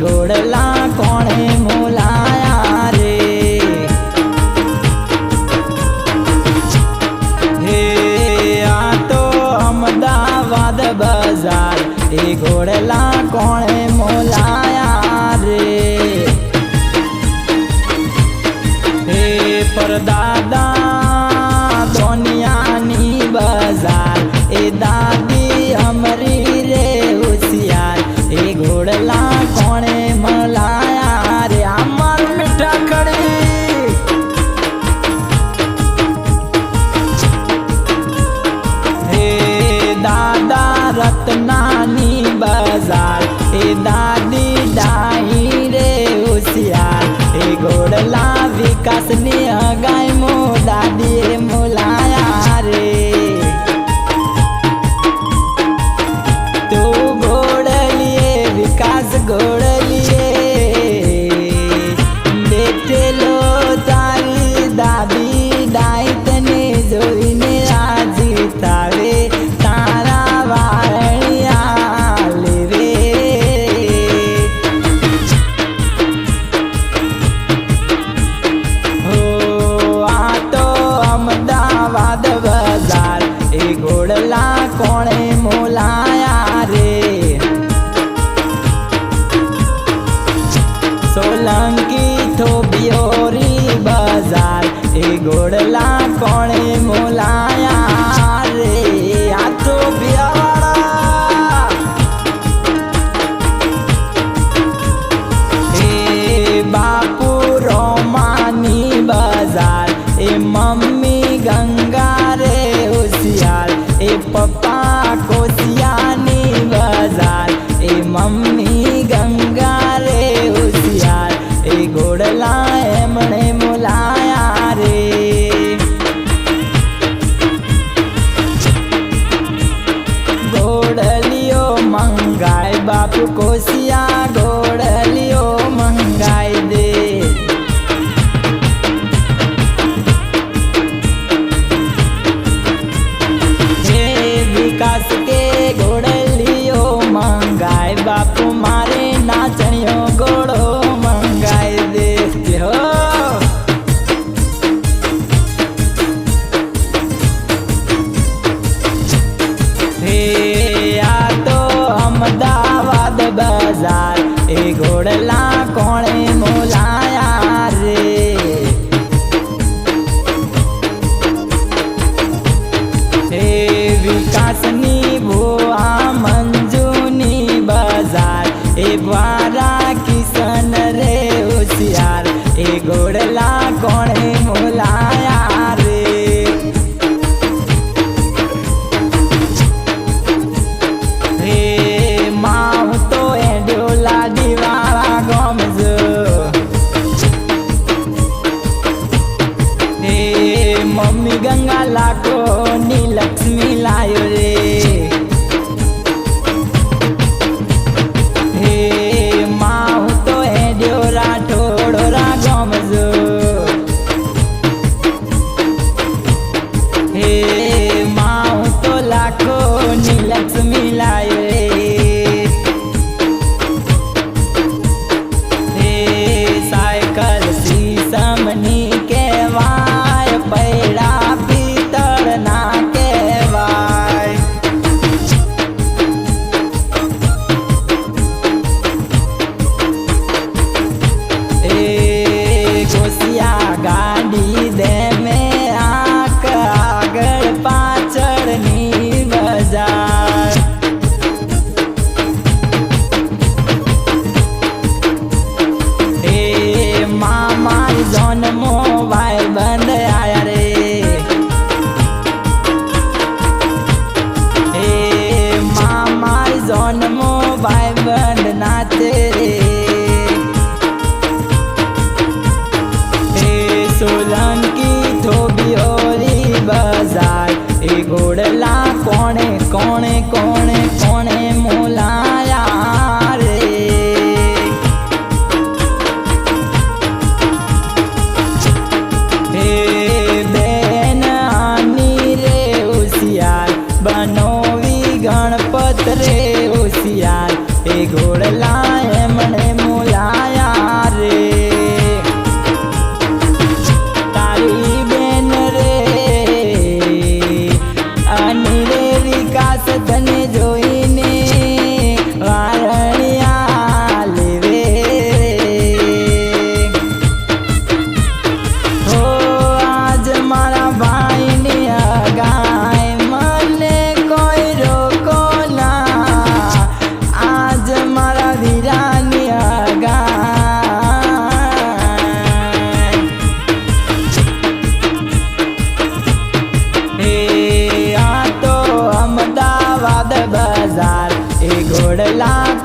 ગોડલા કોણે મોલાયા રે? હે, આ તો અમદાવાદ બજાર. એ ગોડલા કોણે મોલાયા રે? હે પરદાદા એ ગોડલા કોણે મોલાયા રે? હે માં હું તો એ ડોલા દીવાળા ગોમ હે મમ્મી ગંગા લાકો ની લક્ષ્મી લાયો રે?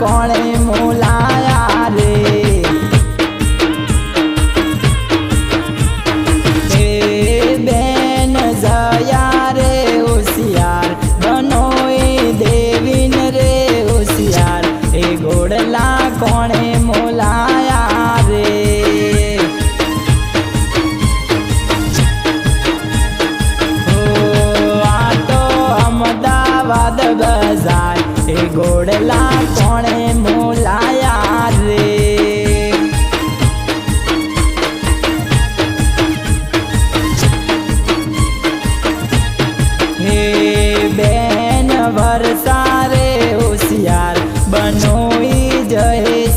કોણે મોલાયા રે? બેન વરસારે હોશિયાર બનોઈ જય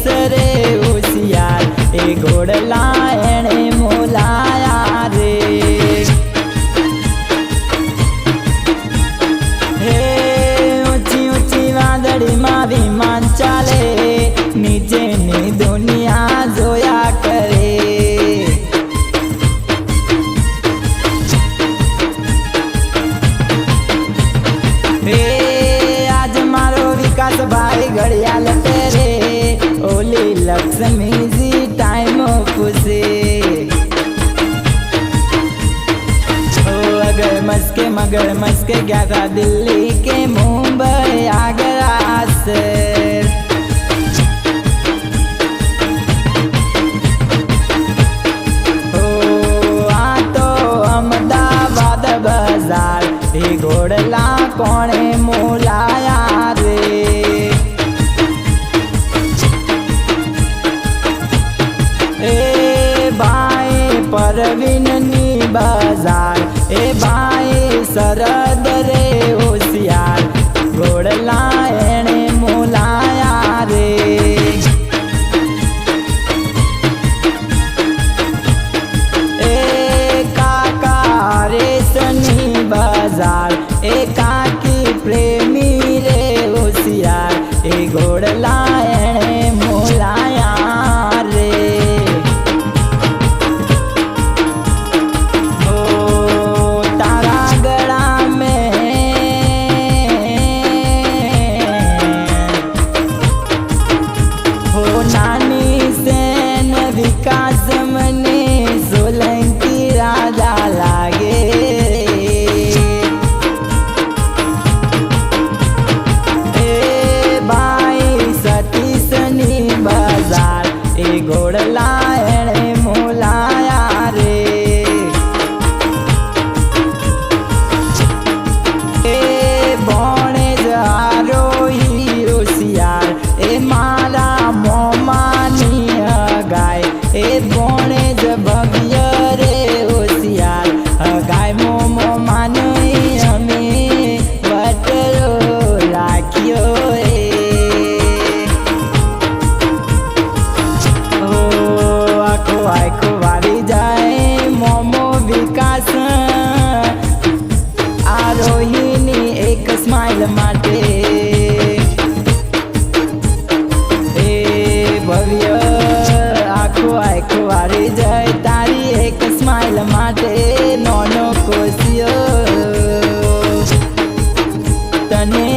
સરે હોશિયાર. એ ઘોડલા मगर मस्क गया था दिल्ली के मुंबई आगरा से ओ आ तो अहमदाबाद बाजार ही घोड़ला कोणे मोला pasará. name.